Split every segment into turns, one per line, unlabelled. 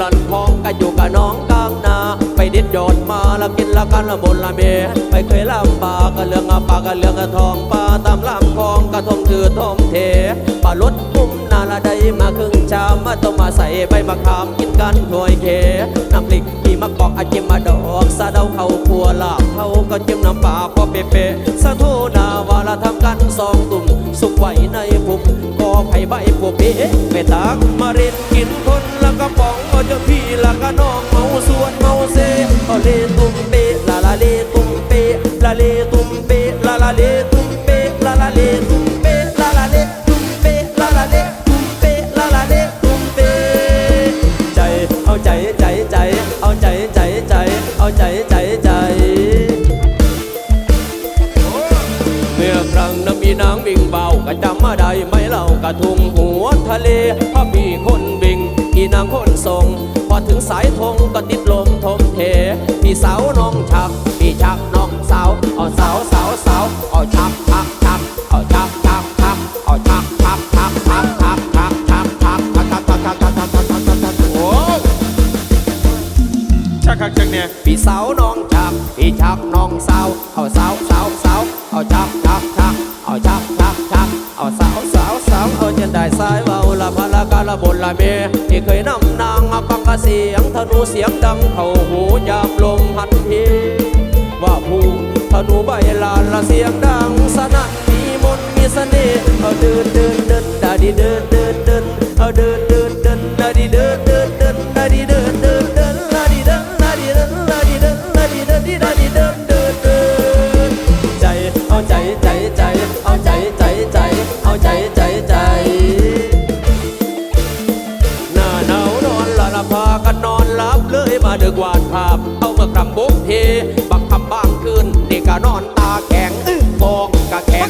ลันพองก็อยู่กับน้องกลางนา ไปดิดยอดมาแล้วกินละกันละบนละเมไปเคยลำบากก็เรื่องอปากก็เรื่องอะทองปลาตามลำคลองกระทงถือทองเทปลาลดมุมนาละได้มาครึ่งชามมาต้มมาใส่ใบมะขามกินกันถ้วยเคน้ำพริกที่มะกอกอาจิมมาดอกสะเดาเข้าครัวลาบเขาก็จิ้มน้ำปลาพอเป๊ะสะโทนาวาละทำกันสองตุ่มสุกไว้ในผุมก็ไผ่ใบพวกเป๊ะไปตักมาเรียนกินคน แล้วก็ป๋องเอาเจ้าพี่ล้วก็น้องเมาสวนเมาเซเอาเลตุ้มเป๊ะลาลาเลตุ้มเป๊ะลาเลตุ้มเป๊ะลาลาเลตุ้มเป๊ะลาลาเลตุ้มเป๊ะลาลาเลตุ้มเป๊ะลาลาเลตุ้มเป๊ะลาลาเลตุ้มเป๊ะใจเอาใจใจใจเอาใจใจใจเอาใจใจใจเมื่อครั้งน้ำมีนางวิ่งเบาก็จำมาได้ไหม่เล่ากระทุ่งหัวทะเล อถึงสายธงก็ติดลมทมเท พี่สาวน้องชัก พี่ชักน้องสาว เอาสาวสาวสาวเอาชักชักชักเอาชักชักชักเอาชักชักชักชักชักชักชักชักชักชักชักชักชักชักชักชักชักโอ้
ชักคักจังเนี่ย
พี่สาวน้องชัก พี่ชักน้องสาว เอาสาวสาวสาวเอาชักชักชักเอาชักชักชักเอาสาวสาวสาวเอาจนได้สายเบาละพะละกาละบนละเมที่เคยนำ เสียงธนูเสียงดังเข้าหูยามลมพัดเพว่าผู้ธนูใบลานละเสียงดังสนั่นมีมนมีเสน่ห์เอาเดินเดินเดินดาดีเดินเดินเดินเอาเดินเดินเดินดาดีเดินเดินเดินดาดีเดิน บุกเพบักคำบ้างคืนเด็กกะนอนตาแข็งฟองกะแข็ง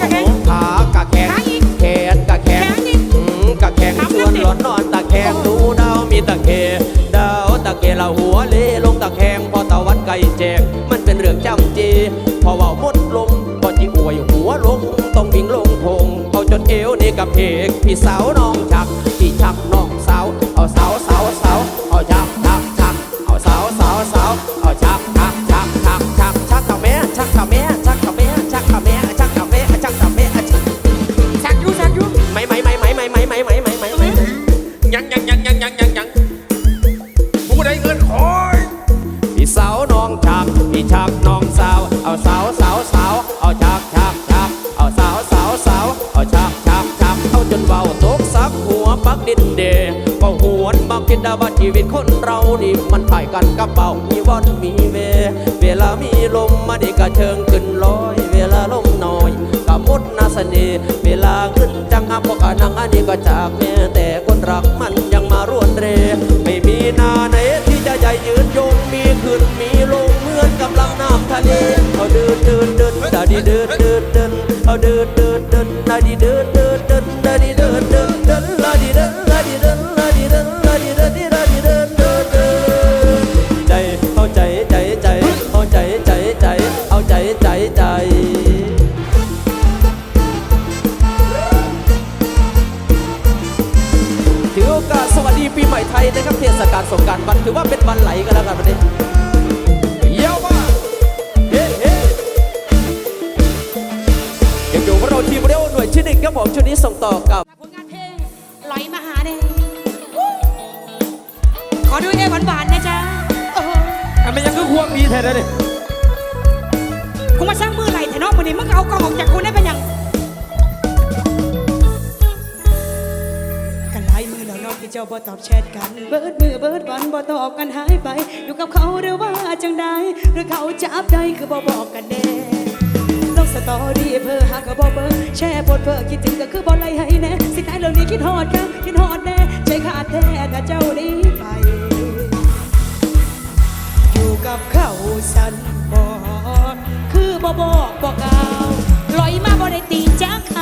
ขากะแข็งแขนกะแข็งอืมกะแข็งชวนหลอนนอนตะแคงดูดาวมีตะเคดาวตะเคละหัวเลลงตะแคงพอตะวันไก่แจกมันเป็นเรื่องจำเจพอเว่ามดลมพอจิอวยหัวลงต้องวิ่งลงทงเอาจนเอวนี่กับเพกพี่สาวน้องชักพี่ชัก ว่าชีวิตคนเรานี่มันไปกันกับเบามีวันมีเว เวลามีลมมาดีกระเชิงขึ้นลอย เวลาลมน้อยก็มดนาเสน่ห์เวลาขึ้นจังอาพวกกะนังอันนี้ก็จากแม่แต่คนรักมันยังมารวนเร ไม่มีนาไหนที่จะใหญ่ยืนยงมีขึ้นมีลงเหมือนกับลำน้ำทะเลเอาเดินเดินเดินดาดีเดินเดินเดินเอาเดินเดินเดินดาดีเดินเดินเดินดาดีเดินเดินาลสงกรารวันถือว่าเป็นวันไหลกันแล้วกันวันนี้เยี่ยมาเฮ้เฮ้ยังอยู่กับเราทีมเรียวหน่วยที่หนึ่งครับผมชุดนี้ส่งต่อกับ
ผลงานเพลงไหลมาหาเนี่ยขอดูเอหวานๆนะจ๊ะโอ้โห
อันมันยังคือควงดีแท้เลย
กูมาสร้างมือไหลแต่นอกวันนี้มึงเอากองออกจากกูได้เป็นอยังือเจ้าบ่ตอบแชทกัน เบิดมือเบิดวันบ่ตอบกันหายไป อยู่กับเขาหรือว่าจังใดหรือเขาจับได้คือบ่บอกกันแน่ลงสตอรี่เพื่อหากบ่เบิ่งแชร์โพดเพื่อคิดถึงก็คือบ่ไล่ให้แน่สิ่งไหนเหล่านี้คิดฮอดกันคิดฮอดแน่ใจขาดแท้ถ้าเจ้านี้ไปอยู่กับเขาสันบอกคือบ่บอกบอกกล่าวลอยมาบ่ได้ตีจาก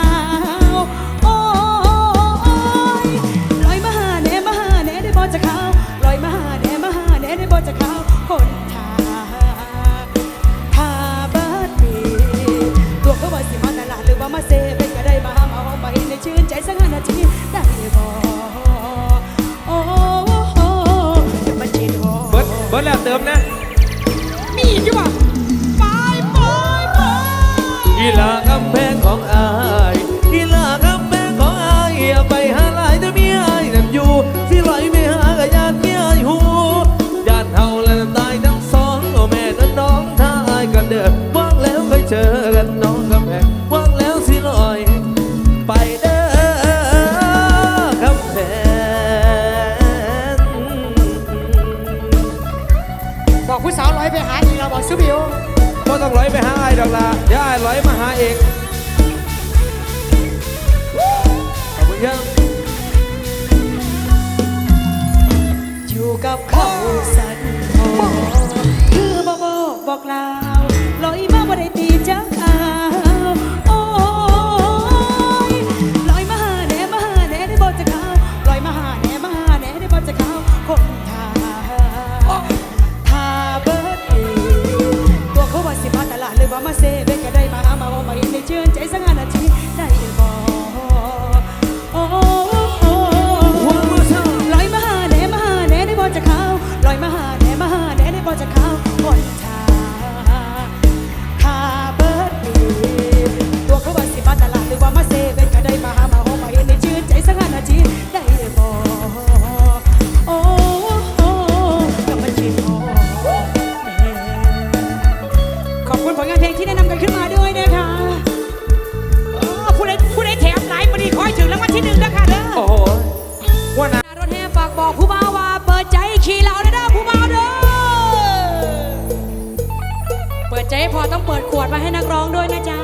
พอต้องเปิดข
วดมาให้นักร้องด้วยนะจ๊ะ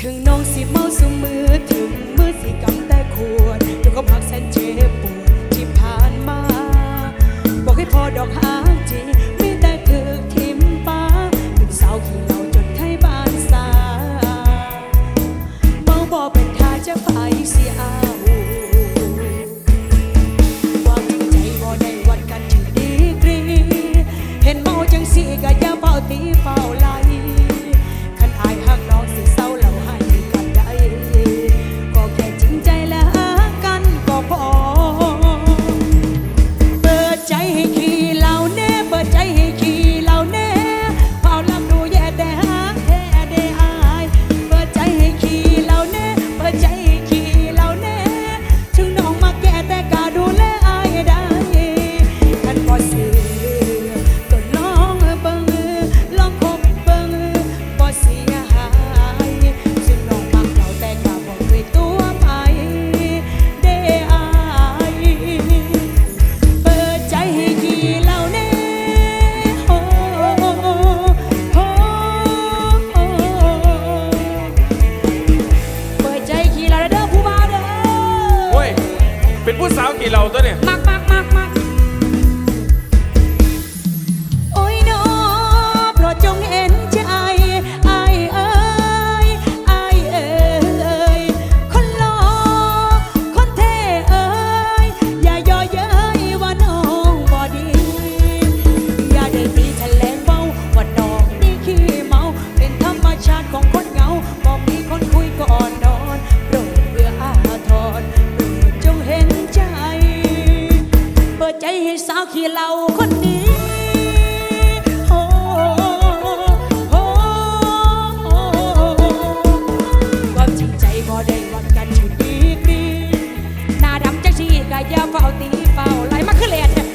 ถึงน้องสิเมาสุมือ ถึงมือสิกำแต่ขวดอยู่ก็พักแสนเจ็บปวดที่ผ่านมา บอกให้พอดอกหา เป็นผู้สาวกี่เหล่า
ตัวเนี่ย
มากมากมากมาก ก็ยาเฝ้าตีเฝ้าไหลมาขึ้นเลน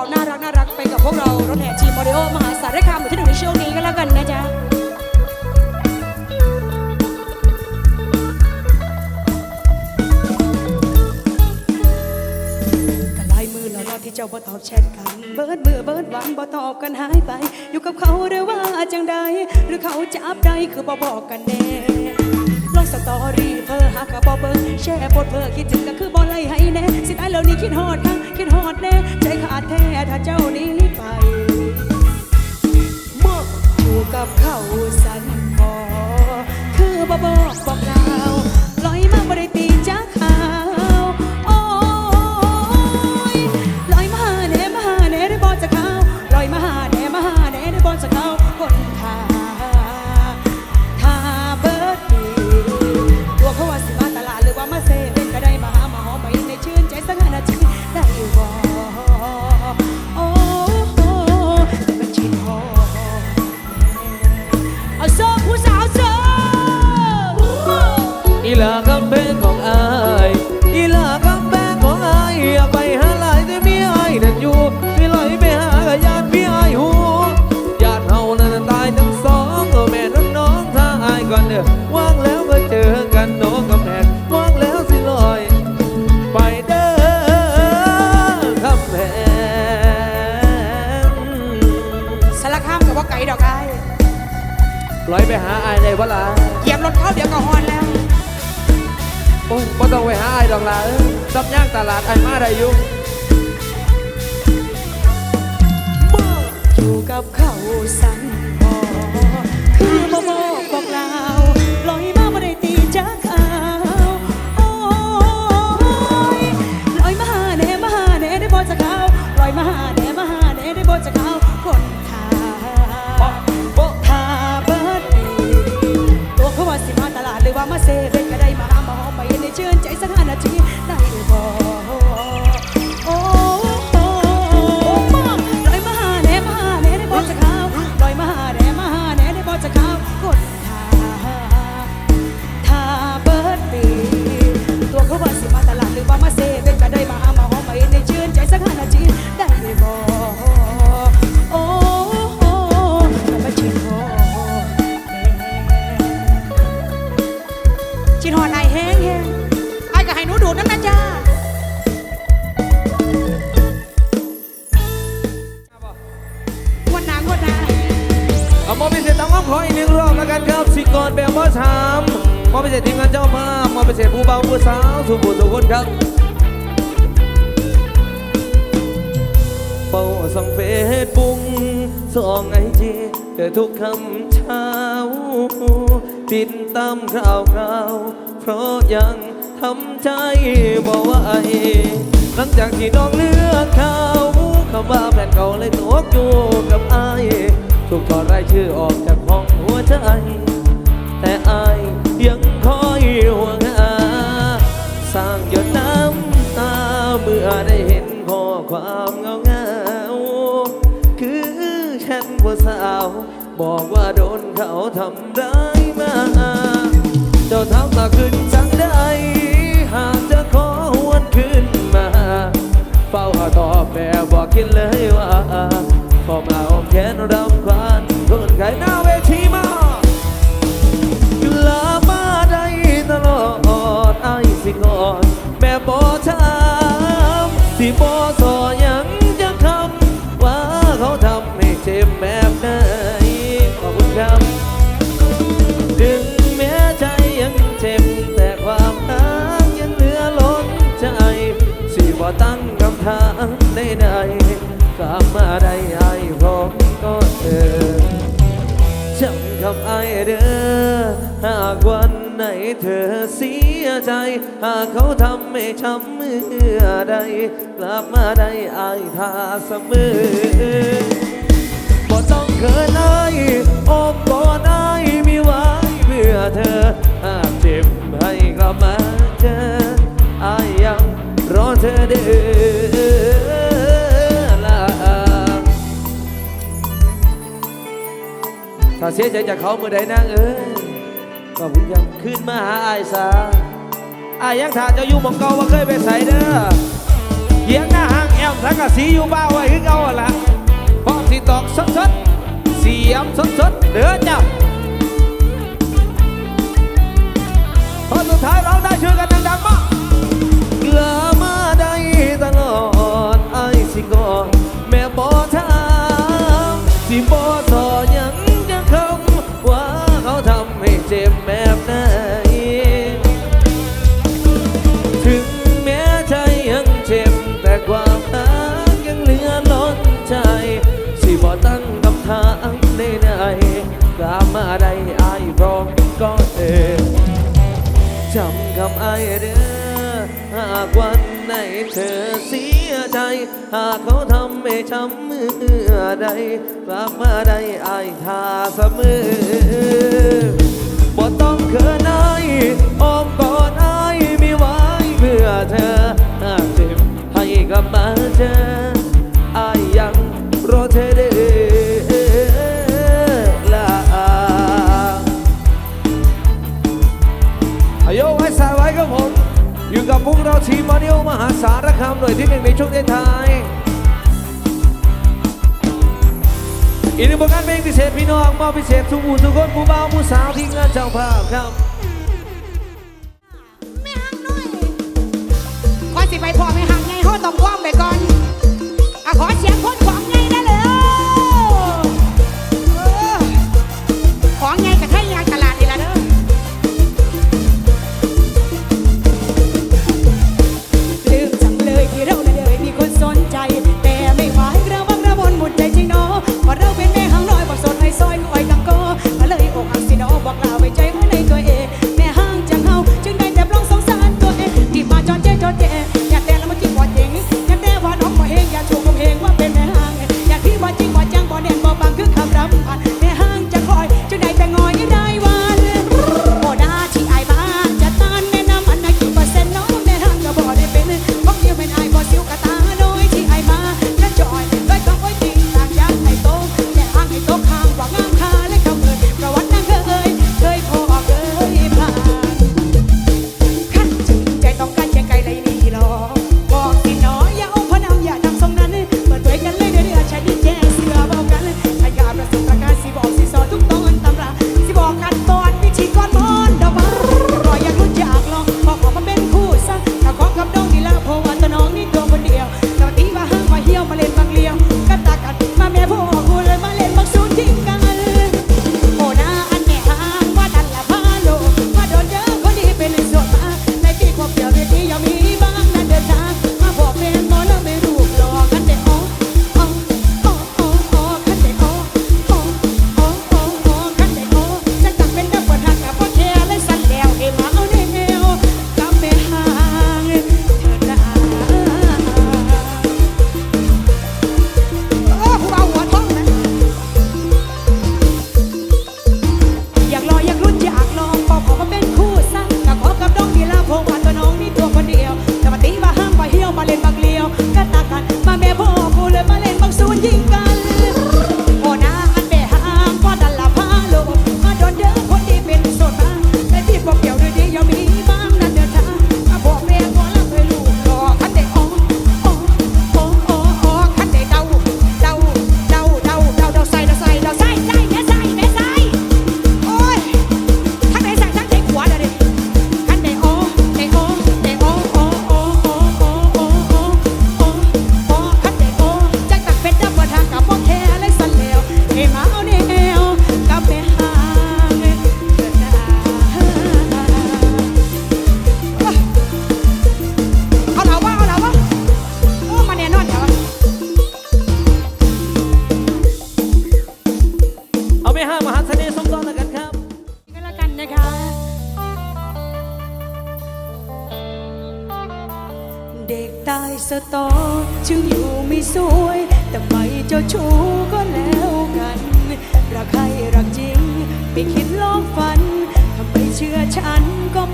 ราน่ารักน่ารักไปกับพวกเรารถแห่ทีมโมเดโอมหาสารคามอยู่ที่หนึ่งในช่วงนี้ก็แล้วกันนะจ๊ะกันลายมือแล้วรอที่เจ้าบ่ตอบแชทกัน เบิดมือเบิดหวันบ่ตอบกันหายไป อยู่กับเขาหรือว่าจังใดหรือเขาจับได้คือบ่บอกกันแน่ สตอรี่เพอหากับบ่เบิ่นแชร์โพสต์เพอคิดถึงก็คือบ่ไล่ให้แน่สิได้แล้วนี่คิดฮอดค่ะคิดฮอดแน่ใจขาดแท้ถ้าเจ้านี้ไปมอกอยู่กับเขาสั ว่า
งแล้วก็เจอกันโนกำแพงว่างแล้วสิลอย ไปเด้อคำแพง
สารคามกับว่าไก่ดอกไอ้
ลอยไปหาอายได้บ่ล่ะ
เหยียบรถเข้าเดี๋ยวก็ฮอนแล้ว
โอ้ยบ่ต้องไปหาอายดอกล่ะเอ้ยซับย่างตลาดอายมาได้อยู่
อยู่กับเขาสันพอคือบ่า ก่อนแบบว่ามมอบ
พิเศษทีมงานเจ้าภาพมอบพิเศษผู้เบาผู้สาวทุกผู้ทุกคนครับเป่าส่องเฟซบุ๊กส่องไอจีเจอทุกคำเช้า ติดตามข่าวคราว เพราะยังทำใจบอกว่าไอหลังจากที่น้องเลือกเขาคำว่าแฟนเก่าเลยตกอยู่กับไอถูกถอดรายชื่อออกจากห้องหัวใจ แต่อายยังคอยห่วงหาสร้างหยดน้ำตาเมื่อได้เห็นข้อความเงาเงาคือฉันผู้สาว บอกว่าโดนเขาทำร้ายมา เจ้าทำมาขึ้นจังได้ หากจะขอหวนขึ้นมาเฝ้าหาตอบแบบบอกคิดเลยว่าพอมาอมแขนรำควานคนไขหน้า สิกอดแม่บอถามที่บอสอยังจะคำว่าเขาทำให้เจ็บแบบไหนขอบคุณครับถึงแม้ใจยังเจ็บแต่ความรักยังเหลือล้นใจ สิบ่ตั้งคำถามใดๆกลับมาได้ไอ้พร้อมก็เธอจำคำไอ้เด้อหากวัน
ไหนเธอเสียใจ หากเขาทำไม่ช้ำเมื่อใด กลับมาได้อายทาเสมอบ่ต้องเขินอายอบบ่ได้มีไว้เพื่อเธอ หากเจ็บให้กลับมาเจออายยังรอเธอเด้อถ้าเสียใจจากเขาเมื่อใดนั่งเอ้ย ก็วิยำขึ้นมาหาไอซาไอยังถ่าเจ้าอยู่มองเก่าว่าเคยไปใส่เด้อเหียงหน้าห้างแอมทักกะสีอยู่บ้าไว้คือเอาละพร้อมสีตอกสดสดเสียมสดสดเด้อจ้า เด้อหากวันไหนเธอเสียใจ หากเขาทำให้ช้ำเมื่อใดกลับมาได้อายทาเสมอ พวกเราทีมมาดียวมหาสารคามหน่วยที่หนึ่งในช่วงชไทยอีกหนึ่งผลงานเพลงพิเศษพี่น้องมาพิเศษทุกผู้ทุกคนผู้บ่าวผู้สาวที่งานเจ้าภาพครับ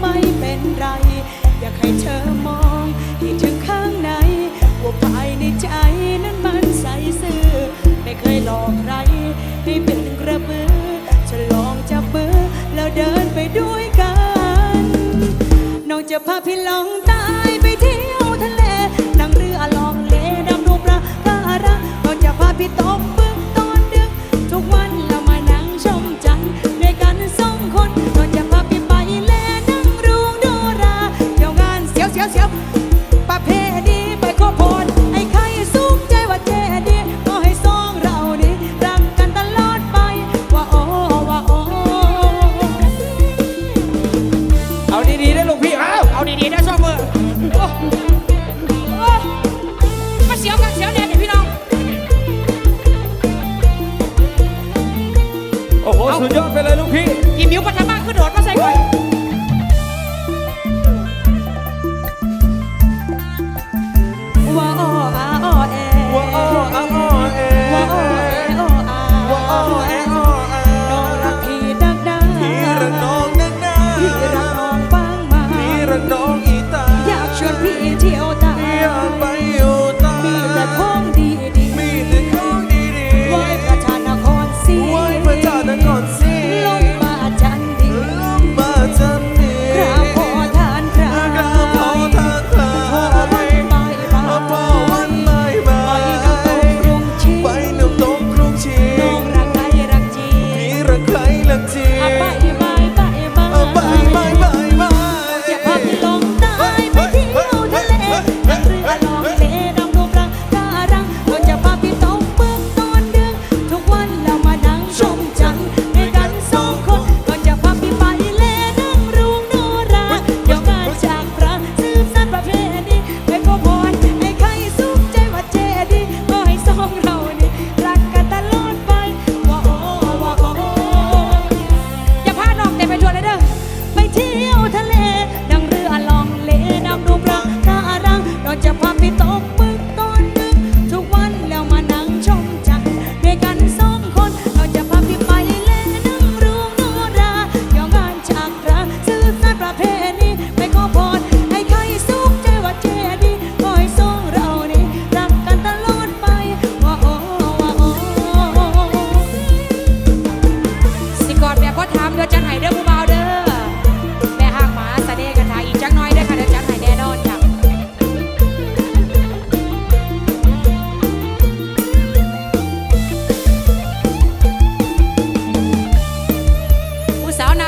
ไม่เป็นไร อยากให้เธอมองที่ถึงข้างในว่า
ภายในใจนั้นมันใสซื่อไม่เคยหลอกใครให้เป็นกระเบือจะลองจับมือแล้วเดินไปด้วยกัน น้องจะพาพี่ลองตา